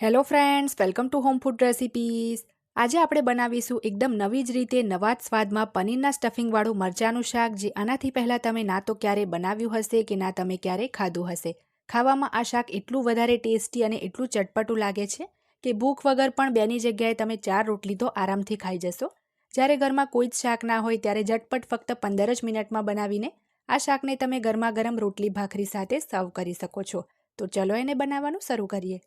Hello friends welcome to home food recipes આજે આપણે બનાવીશું એકદમ નવી જ રીતે નવા જ સ્વાદમાં પનીરના સ્ટફિંગવાળું મરચાંનું શાક, જે આનાથી પહેલાં તમે ના તો ક્યારેય બનાવ્યું હશે કે ના તમે ક્યારે ખાધું હશે. ખાવામાં આ શાક એટલું વધારે ટેસ્ટી અને એટલું ચટપટું લાગે છે કે ભૂખ વગર પણ બેની જગ્યાએ તમે ચાર રોટલી તો આરામથી ખાઈ જશો. જ્યારે ઘરમાં કોઈ જ શાક ના હોય ત્યારે ઝટપટ ફક્ત પંદર જ મિનિટમાં બનાવીને આ શાકને તમે ગરમા ગરમ રોટલી ભાખરી સાથે સર્વ કરી શકો છો. તો ચલો એને બનાવવાનું શરૂ કરીએ.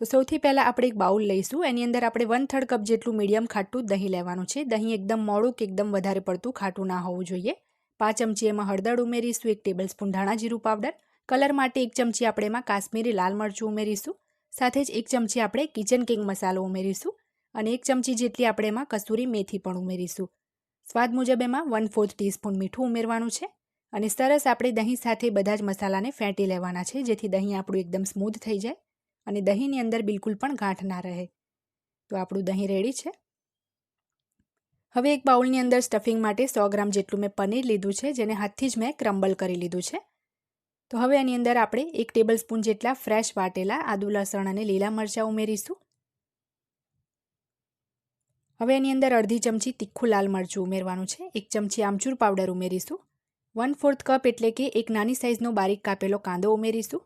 તો સૌથી પહેલાં આપણે એક બાઉલ લઈશું. એની અંદર આપણે વન થર્ડ કપ જેટલું મીડિયમ ખાટું દહીં લેવાનું છે. દહીં એકદમ મોડું કે એકદમ વધારે પડતું ખાટું ના હોવું જોઈએ. પાંચ ચમચી એમાં હળદર ઉમેરીશું, એક ટેબલ સ્પૂન ધાણા જીરું પાવડર કલર માટે એક ચમચી આપણે એમાં કાશ્મીરી લાલ મરચું ઉમેરીશું. સાથે જ એક ચમચી આપણે કિચન કિંગ મસાલો ઉમેરીશું અને એક ચમચી જેટલી આપણે એમાં કસૂરી મેથી પણ ઉમેરીશું. સ્વાદ મુજબ એમાં વન ફોર્થ ટીસ્પૂન મીઠું ઉમેરવાનું છે અને સરસ આપણે દહીં સાથે બધા જ મસાલાને ફેંટી લેવાના છે, જેથી દહીં આપણું એકદમ સ્મૂથ થઈ જાય. અને દહીંની અંદર બિલકુલ પણ ગાંઠ ના રહે. તો આપણું દહીં રેડી છે. હવે એક બાઉલની અંદર સ્ટફિંગ માટે સો ગ્રામ જેટલું મેં પનીર લીધું છે, જેને હાથથી જ મેં ક્રમ્બલ કરી લીધું છે. તો હવે એની અંદર આપણે એક ટેબલ સ્પૂન જેટલા ફ્રેશ વાટેલા, આદુ, લસણ અને લીલા મરચાં ઉમેરીશું. હવે એની અંદર અડધી ચમચી તીખું લાલ મરચું ઉમેરવાનું છે, એક ચમચી આમચૂર પાવડર ઉમેરીશું. વન ફોર્થ કપ એટલે કે એક નાની સાઇઝનો બારીક કાપેલો કાંદો ઉમેરીશું.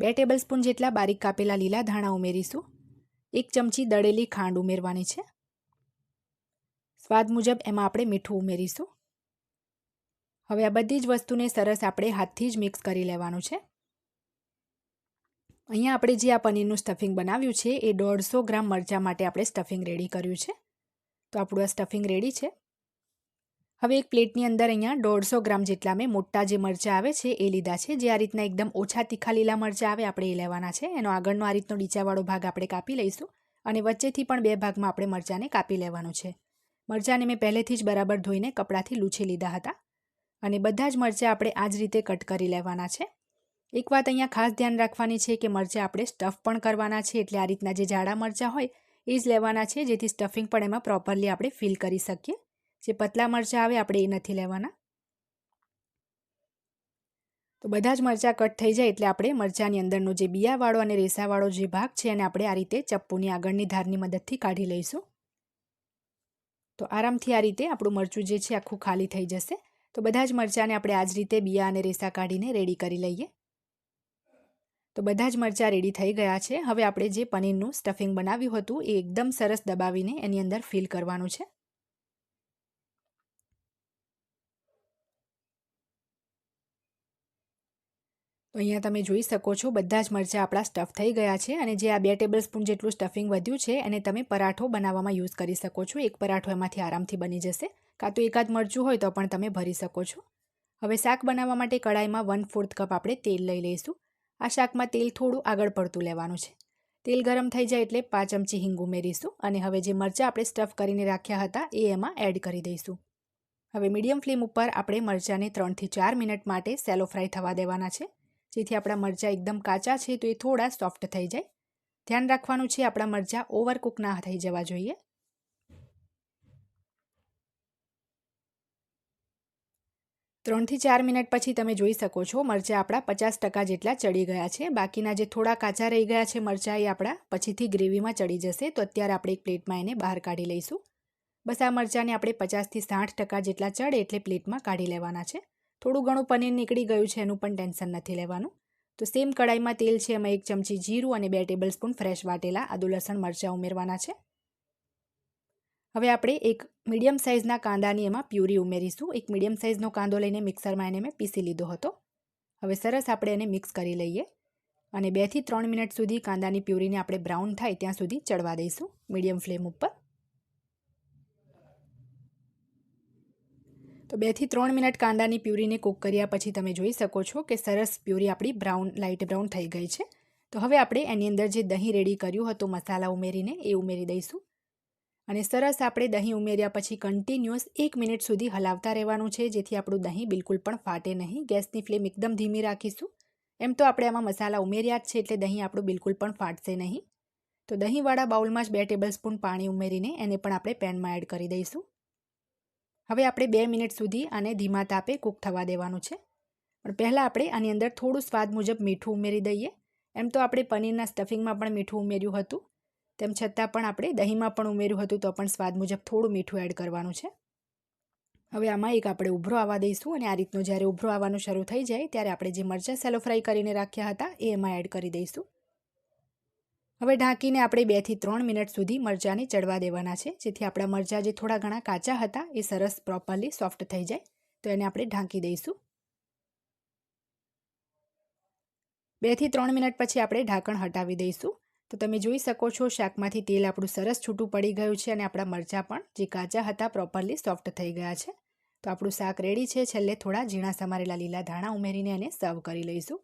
બે ટેબલ સ્પૂન જેટલા બારીક કાપેલા લીલા ધાણા ઉમેરીશું. એક ચમચી દળેલી ખાંડ ઉમેરવાની છે. સ્વાદ મુજબ એમાં આપણે મીઠું ઉમેરીશું. હવે આ બધી જ વસ્તુને સરસ આપણે હાથથી જ મિક્સ કરી લેવાનું છે. અહીંયા આપણે જે આ પનીરનું સ્ટફિંગ બનાવ્યું છે એ દોઢસો ગ્રામ મરચાં માટે આપણે સ્ટફિંગ રેડી કર્યું છે. તો આપણું આ સ્ટફિંગ રેડી છે. હવે એક પ્લેટની અંદર અહીંયા દોઢસો ગ્રામ જેટલા મેં મોટા જે મરચાં આવે છે, એ લીધા છે. જે આ રીતના એકદમ ઓછા તીખા લીલા મરચાં આવે, આપણે એ લેવાના છે. એનો આગળનો આ રીતનો ડીચાવાળો ભાગ આપણે કાપી લઈશું અને વચ્ચેથી પણ બે ભાગમાં આપણે મરચાંને કાપી લેવાનું છે. મરચાંને મેં પહેલેથી જ બરાબર ધોઈને કપડાથી લૂછી લીધા હતા અને બધા જ મરચાં આપણે આ જ રીતે કટ કરી લેવાના છે. એક વાત અહીંયા ખાસ ધ્યાન રાખવાની છે કે મરચાં આપણે સ્ટફ પણ કરવાના છે, એટલે આ રીતના જે જાડા મરચાં હોય, એ જ લેવાના છે, જેથી સ્ટફિંગ પણ એમાં પ્રોપરલી આપણે ફિલ કરી શકીએ. જે પતલા મરચાં આવે આપણે એ નથી લેવાના. તો બધા જ મરચાં કટ થઈ જાય એટલે આપણે મરચાંની અંદરનો જે બિયાવાળો અને રેસાવાળો જે ભાગ છે એને આપણે આ રીતે ચપ્પુની આગળની ધારની મદદથી કાઢી લઈશું. તો આરામથી આ રીતે આપણું મરચું જે છે આખું ખાલી થઈ જશે. તો બધા જ મરચાંને આપણે આ જ રીતે બિયા અને રેસા કાઢીને રેડી કરી લઈએ. તો બધા જ મરચાં રેડી થઈ ગયા છે. હવે આપણે જે પનીરનું સ્ટફિંગ બનાવ્યું હતું એ એકદમ સરસ દબાવીને એની અંદર ફિલ કરવાનું છે. તો અહીંયા તમે જોઈ શકો છો, બધા જ મરચાં આપણા સ્ટફ થઈ ગયા છે અને જે આ બે ટેબલ સ્પૂન જેટલું સ્ટફિંગ વધ્યું છે, એને તમે પરાઠો બનાવવામાં યુઝ કરી શકો છો. એક પરાઠો એમાંથી આરામથી બની જશે. કાં તો એકાદ મરચું હોય તો પણ તમે ભરી શકો છો. હવે શાક બનાવવા માટે કડાઈમાં વન ફોર્થ કપ આપણે તેલ લઈ લઈશું. આ શાકમાં તેલ થોડું આગળ પડતું લેવાનું છે. તેલ ગરમ થઈ જાય એટલે પાંચ ચમચી હિંગ ઉમેરીશું અને હવે જે મરચાં આપણે સ્ટફ કરીને રાખ્યા હતા, એ એમાં એડ કરી દઈશું. હવે મીડિયમ ફ્લેમ ઉપર આપણે મરચાંને ત્રણથી ચાર મિનિટ માટે સેલો ફ્રાય થવા દેવાના છે. જેથી આપણા મરચાં એકદમ કાચા છે તો એ થોડા સોફ્ટ થઈ જાય. ધ્યાન રાખવાનું છે આપણા મરચાં ઓવરકુક ના થઈ જવા જોઈએ. ત્રણથી ચાર મિનિટ પછી તમે જોઈ શકો છો મરચાં આપણા પચાસ ટકા જેટલા ચડી ગયા છે. બાકીના જે થોડા કાચા રહી ગયા છે મરચાં એ આપણા પછીથી ગ્રેવીમાં ચડી જશે તો અત્યારે આપણે એક પ્લેટમાં એને બહાર કાઢી લઈશું. બસ આ મરચાંને આપણે પચાસથી સાઠ ટકા જેટલા ચડે એટલે પ્લેટમાં કાઢી લેવાના છે. થોડું ઘણું પનીર નીકળી ગયું છે, એનું પણ ટેન્શન નથી લેવાનું. તો સેમ કડાઈમાં તેલ છે, એમાં એક ચમચી જીરું અને બે ટેબલ સ્પૂન ફ્રેશ વાટેલા, આદુ, લસણ, મરચાં ઉમેરવાના છે. હવે આપણે એક મીડિયમ સાઇઝના કાંદાની એમાં પ્યુરી ઉમેરીશું. એક મીડિયમ સાઇઝનો કાંદો લઈને મિક્સરમાં એને મેં પીસી લીધો હતો. હવે સરસ આપણે એને મિક્સ કરી લઈએ અને બેથી ત્રણ મિનિટ સુધી કાંદાની પ્યુરીને આપણે બ્રાઉન થાય ત્યાં સુધી ચડવા દઈશું મીડિયમ ફ્લેમ ઉપર. તો બેથી ત્રણ મિનિટ કાંદાની પ્યુરીને કૂક કર્યા પછી તમે જોઈ શકો છો કે સરસ પ્યુરી આપણી બ્રાઉન, લાઇટ બ્રાઉન થઈ ગઈ છે. તો હવે આપણે એની અંદર જે દહીં રેડી કર્યું હતું, મસાલા ઉમેરીને, એ ઉમેરી દઈશું. અને સરસ આપણે દહીં ઉમેર્યા પછી કન્ટિન્યુઅસ એક મિનિટ સુધી હલાવતા રહેવાનું છે, જેથી આપણું દહીં બિલકુલ પણ ફાટે નહીં. ગેસની ફ્લેમ એકદમ ધીમી રાખીશું. એમ તો આપણે આમાં મસાલા ઉમેર્યા જ છે, એટલે દહીં આપણું બિલકુલ પણ ફાટશે નહીં. તો દહીંવાળા બાઉલમાં જ બે ટેબલ સ્પૂન પાણી ઉમેરીને એને પણ આપણે પેનમાં એડ કરી દઈશું. હવે આપણે બે મિનિટ સુધી આને ધીમા તાપે કૂક થવા દેવાનું છે. પણ પહેલાં આપણે આની અંદર થોડું સ્વાદ મુજબ મીઠું ઉમેરી દઈએ. એમ તો આપણે પનીરના સ્ટફિંગમાં પણ મીઠું ઉમેર્યું હતું. તેમ છતાં પણ આપણે દહીંમાં પણ ઉમેર્યું હતું તો પણ સ્વાદ મુજબ થોડું મીઠું એડ કરવાનું છે. હવે આમાં એક આપણે ઉભરો આવવા દઈશું અને આ રીતનો જ્યારે ઉભરો આવવાનું શરૂ થઈ જાય ત્યારે આપણે જે મરચાં સેલો ફ્રાય કરીને રાખ્યા હતા એ એમાં એડ કરી દઈશું. હવે ઢાંકીને આપણે બેથી ત્રણ મિનિટ સુધી મરચાંને ચડવા દેવાના છે. જેથી આપણા મરચાં જે થોડા ઘણા કાચા હતા, એ સરસ પ્રોપરલી સોફ્ટ થઈ જાય. તો એને આપણે ઢાંકી દઈશું. બેથી ત્રણ મિનિટ પછી આપણે ઢાંકણ હટાવી દઈશું. તો તમે જોઈ શકો છો, શાકમાંથી તેલ આપણું સરસ છૂટું પડી ગયું છે અને આપણા મરચાં પણ જે કાચા હતા, પ્રોપરલી સોફ્ટ થઈ ગયા છે. તો આપણું શાક રેડી છે. છેલ્લે થોડા ઝીણા સમારેલા લીલા ધાણા ઉમેરીને એને સર્વ કરી લઈશું.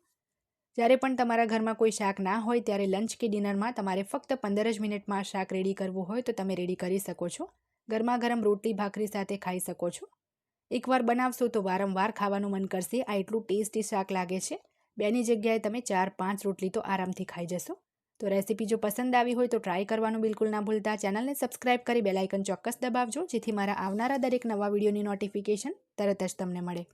જ્યારે પણ તમારા ઘરમાં કોઈ શાક ના હોય ત્યારે લંચ કે ડિનરમાં તમારે ફક્ત પંદર જ મિનિટમાં શાક રેડી કરવું હોય તો તમે રેડી કરી શકો છો. ગરમા ગરમ રોટલી ભાખરી સાથે ખાઈ શકો છો. એકવાર બનાવશો તો વારંવાર ખાવાનું મન કરશે. આ એટલું ટેસ્ટી શાક લાગે છે. બેની જગ્યાએ તમે ચાર પાંચ રોટલી તો આરામથી ખાઈ જશો. તો રેસીપી જો પસંદ આવી હોય તો ટ્રાય કરવાનું બિલકુલ ના ભૂલતા. ચેનલને સબસ્ક્રાઇબ કરી બેલાઇકન ચોક્કસ દબાવજો, જેથી મારા આવનારા દરેક નવા વિડીયોની નોટિફિકેશન તરત જ તમને મળે.